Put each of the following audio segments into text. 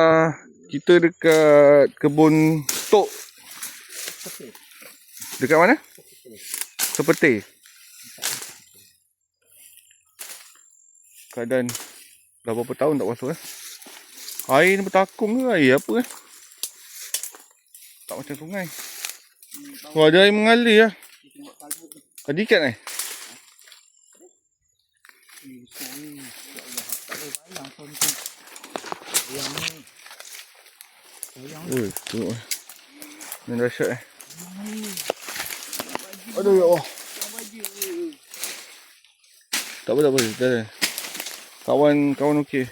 Uh, kita dekat kebun tok. Dekat mana? Seperti. Keadaan dah berapa tahun tak basuh eh. Air ni bertakung ke air apa eh? Tak macam sungai. Oh, ada air mengalir lah. Tadi ikan eh? Ui, tengok eh. Ni dahsyat eh. Aduh ya Allah. Tak apa tak apa. Dah dah. Kawan kawan okey.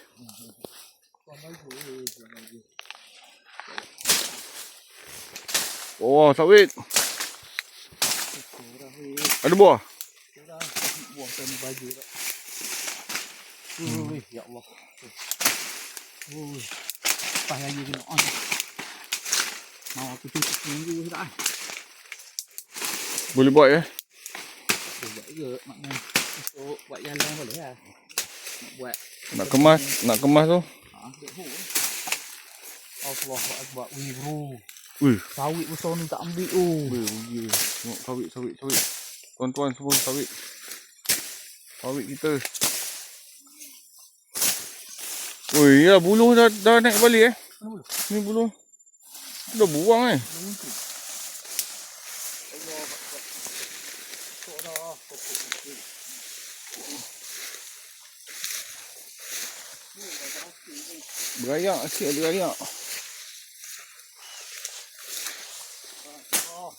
Oh, sawit. Ada buah? Buang kena baju tak. Ui, ya Allah. Ui. Pas lagi. Mau aku tutup minggu tak ah. Boleh buat ya? Boleh buat juga makna untuk buat jalan boleh lah. Nak buat Nak kemas, nak kemas tu. ha, hu. Allah Akbar. Ui bro. Ui, Sawit besar ni tak ambil oh. Weh, rugi weh. Tengok sawit, sawit, sawit. Tuan-tuan semua sawit. Sawit kita. Oi, ya buluh dah, dah naik balik eh. Buluh? Ni buluh. Dah buang eh. Berayak sikit ada berayak. Oh.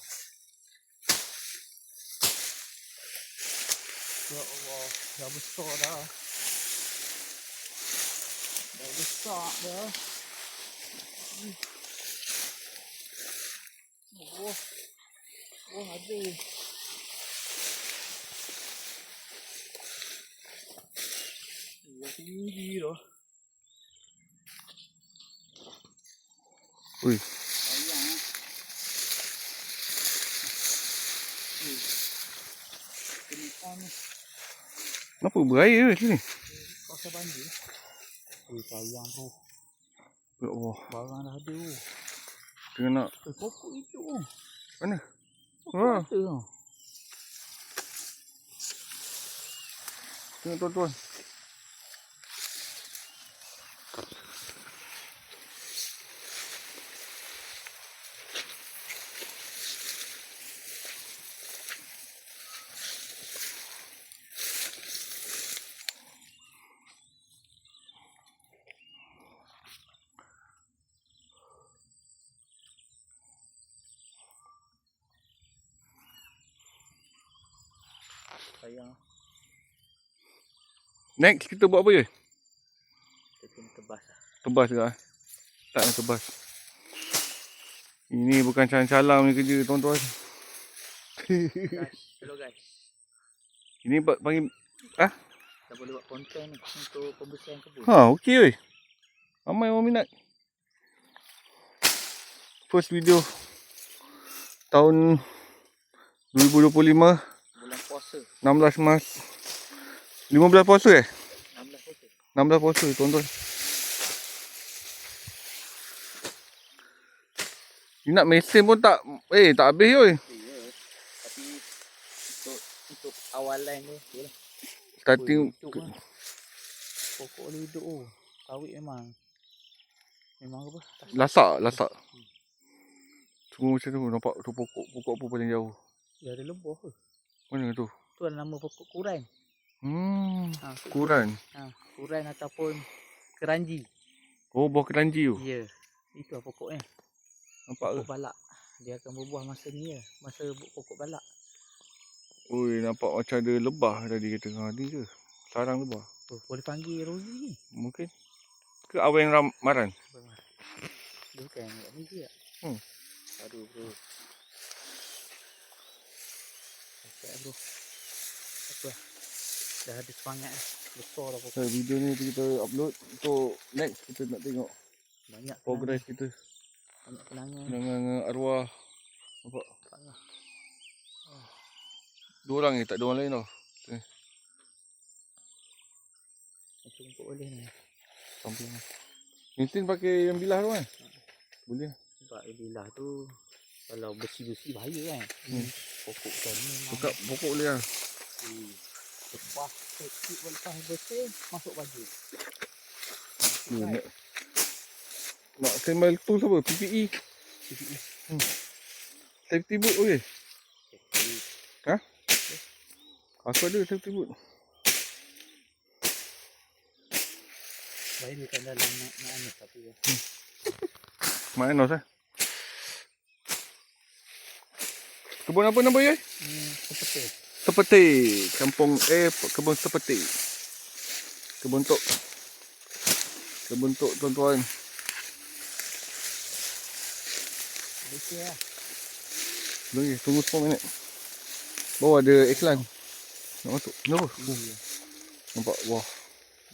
Ya Allah, dah besar dah. Dah besar dah. Hmm. Oh, oh ada. Dah tinggi dah. Ui, Sayang eh. Hmm. Kenitan ni. kenapa beraya ke sini? Kawasan banjir. Ui, sayang tu. Ya Allah, Barang dah ada tu. tengah nak Eh, pokok itu tu. mana? Pokok Ha. Tengok tuan-tuan. Sayang. Next kita buat apa je? Kita kena tebas lah. Tebas ke? eh? Tak nak tebas. Ini bukan calang-calang ni kerja tuan-tuan. Guys, hello guys. Ini pa- panggil Kita boleh buat konten untuk pembersihan kebun. Ha, okey weh. Ramai orang minat. First video tahun 2025 Bulan puasa. 16 Mac 15 puasa eh? 16 puasa. 16 puasa tuan-tuan. Ni nak mesin pun tak eh tak habis oi. Tapi untuk untuk awalan tu, tu lah. Starting lah. Pokok boleh hidup oh. Sawit memang. Memang apa? Lasak, lasak. Semua macam tu nampak tu pokok pokok apa paling jauh. Ya ada lebah ke? Mana tu? Tu adalah nama pokok kuran. Hmm, Ha, kuran. Ha, kuran ataupun keranji. Oh, buah keranji tu. Ya. Itu lah pokoknya. Nampak ke? Pokok balak. Dia akan berbuah masa ni ya. Masa pokok balak. Oi, nampak macam ada lebah tadi kata. Ha, ni ke? Sarang lebah. Oh, boleh panggil Rosie ni. Mungkin. Ke aweng ramaran? Dia bukan yang kat ni ke tak? Hmm. Aduh bro. Okey bro. Dah ada semangat dah. Besar dah pokok. So, video ni kita upload untuk next kita nak tengok Banyak progress kita. Banyak kenangan. dengan arwah. Nampak? Parah. Dua orang ni, tak ada orang lain tau. Macam rumput boleh ni. Samping. Tintin pakai yang bilah tu kan? Boleh. Sebab bilah tu kalau besi-besi bahaya kan. Hmm. Pokok kan ni pokok boleh lah. Hmm. Lepas kecil lepas bersih masuk baju. Ni nak nak sembal tu apa? PPE. Safety boot boleh? Aku ada safety boot. Baik dia kan dalam nak nak anu tapi ya. Mak Enos eh. Kebun apa nama ye? Hmm, seperti Seperti kampung eh kebun seperti. Kebun tok. Kebun tok tuan-tuan. lah. Lagi tunggu 10 minit. Bawah ada iklan. Nak masuk. Kenapa? Iya. Nampak wah.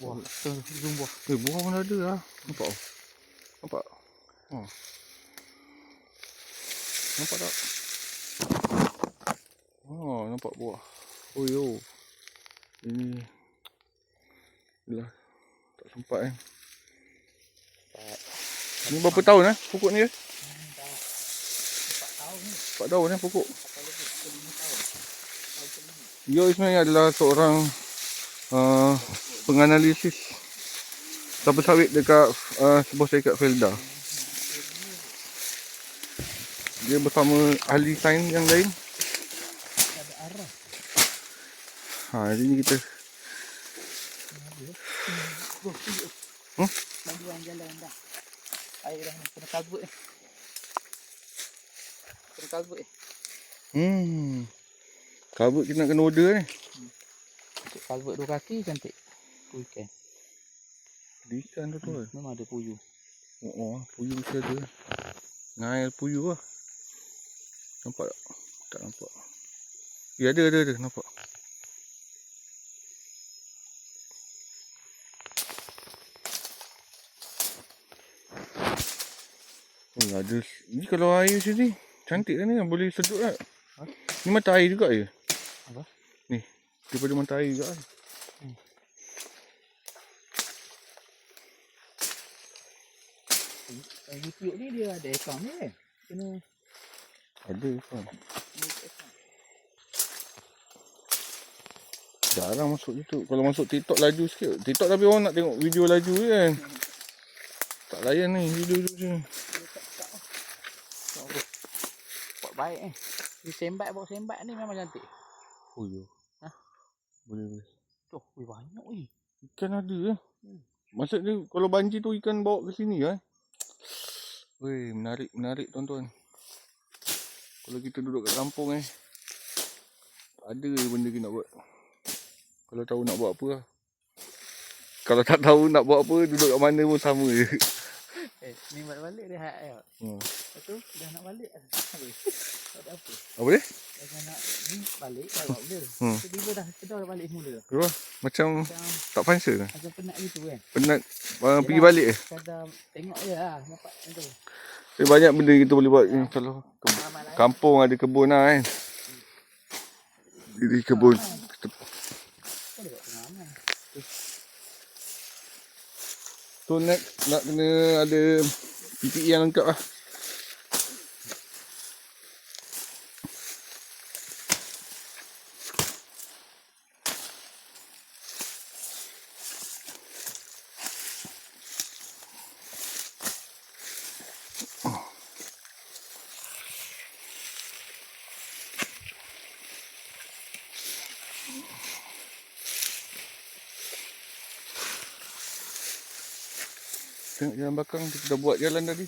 Wah, zoom buah. Eh buah mana ada lah. Nampak. Nampak. Oh. Nampak tak? Oh, nampak buah. Oh yo. Ini. Lah. Tak sempat kan. Empat. Ni berapa tahun eh pokok ni eh? Empat tahun ni. 4 tahun eh pokok. Dia sebenarnya adalah seorang uh, penganalisis kelapa sawit dekat uh, sebuah syarikat Felda. Dia bersama ahli sains yang lain. Ada arah. Ha, hari ni kita. Hmm. Banduan jalan dah. Air dah. Kena kalbut ni. Kena kalbut ni. hmm. Kabut kita kena order ni. Untuk kalbut dua kaki cantik. Tu ikan. Di ikan tu tu. Hmm. Memang ada puyuh. Oh, oh puyuh mesti ada. Ngail puyuh lah. Nampak tak? Tak nampak. Ya ada ada ada nampak. Oh, ada ni kalau air macam ni cantik kan ni boleh sedut tak? Ha? Ni mata air juga ya? Apa? Ni daripada mata air juga kan? Eh, YouTube ni dia ada account ni kan? Kena Ada account. Jarang masuk YouTube. Kalau masuk TikTok laju sikit. TikTok tapi orang nak tengok video laju je kan. Tak layan ni video tu je. Dia tak tak lah. Tengok apa? Baik eh. Dia sembat bawa sembat ni memang cantik. Oh ya. Ha? Boleh boleh. Tu, weh banyak weh. Ikan ada eh. Hmm. Maksud dia kalau banjir tu ikan bawa ke sini eh. Weh, menarik menarik tuan-tuan. Kalau kita duduk kat kampung eh. Tak ada je benda kita nak buat. Kalau tahu nak buat apa lah. Kalau tak tahu nak buat apa, duduk kat mana pun sama je. Eh, ni balik-balik dia hak ayat. Hmm. Lepas tu, dah nak balik. Habis. Tak ada apa. Apa dia? Dah nak ni balik, dah buat benda. Hmm. Tiba-tiba dah sedar dah balik semula. Keluar. Macam Macam, tak pansa ke? macam penat gitu kan. Penat uh, pergi balik eh. Kadang tengok je lah. Dapat macam tu. Eh, banyak benda kita boleh buat ni kalau ke- Ramai lain. kampung ada kebun lah kan. Jadi kebun. Kita, Boleh buat pengalaman. So next nak kena ada PPE yang lengkap lah. Tengok jalan belakang kita dah buat jalan tadi.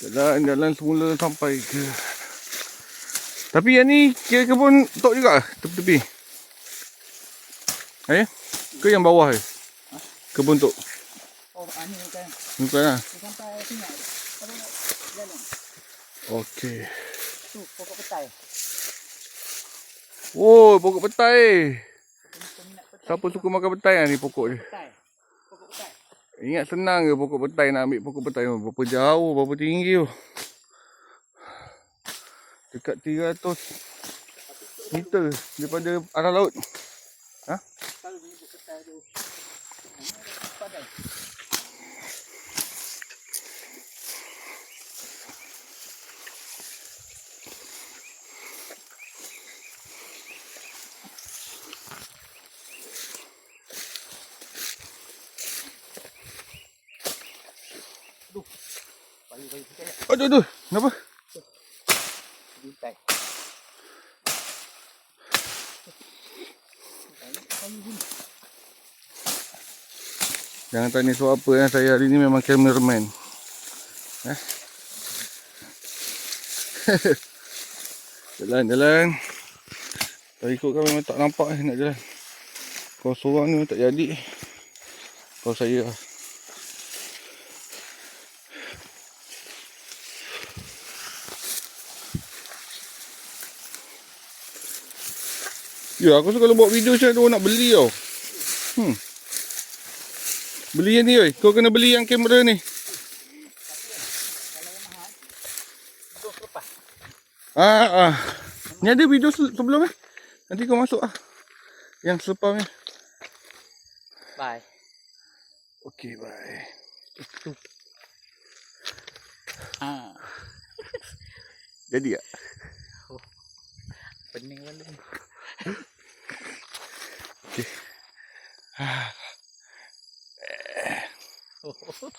Jalan-jalan semula sampai ke Tapi yang ni kira kebun tok juga ke? tepi-tepi. Eh? Ke yang bawah eh? Kebun tok. Oh, ah, ni kan. Bukan lah. Sampai sini. Kalau nak jalan. Okey. Tu, pokok petai. Oh, pokok petai. Siapa suka makan petai lah ni pokok dia. Petai. Pokok petai. Ingat senang ke pokok petai nak ambil pokok petai tu? Berapa jauh, berapa tinggi tu? Dekat 300 meter daripada arah laut. Aduh, aduh. Kenapa? bintai. Jangan tanya soal apa ya. Saya hari ni memang cameraman. Eh? jalan, jalan. Tak ikut kan memang tak nampak eh, nak jalan. Kau seorang ni tak jadi. Kau saya Ya, aku suka kalau buat video macam tu nak beli tau. Hmm. Beli yang ni oi. Kau kena beli yang kamera ni. Ah, ah. Ni ada video se- sebelum eh. Nanti kau masuk ah. Yang selepas ni. Bye. Okey, bye. Ah, Jadi tak? pening balik. Okey. Oh.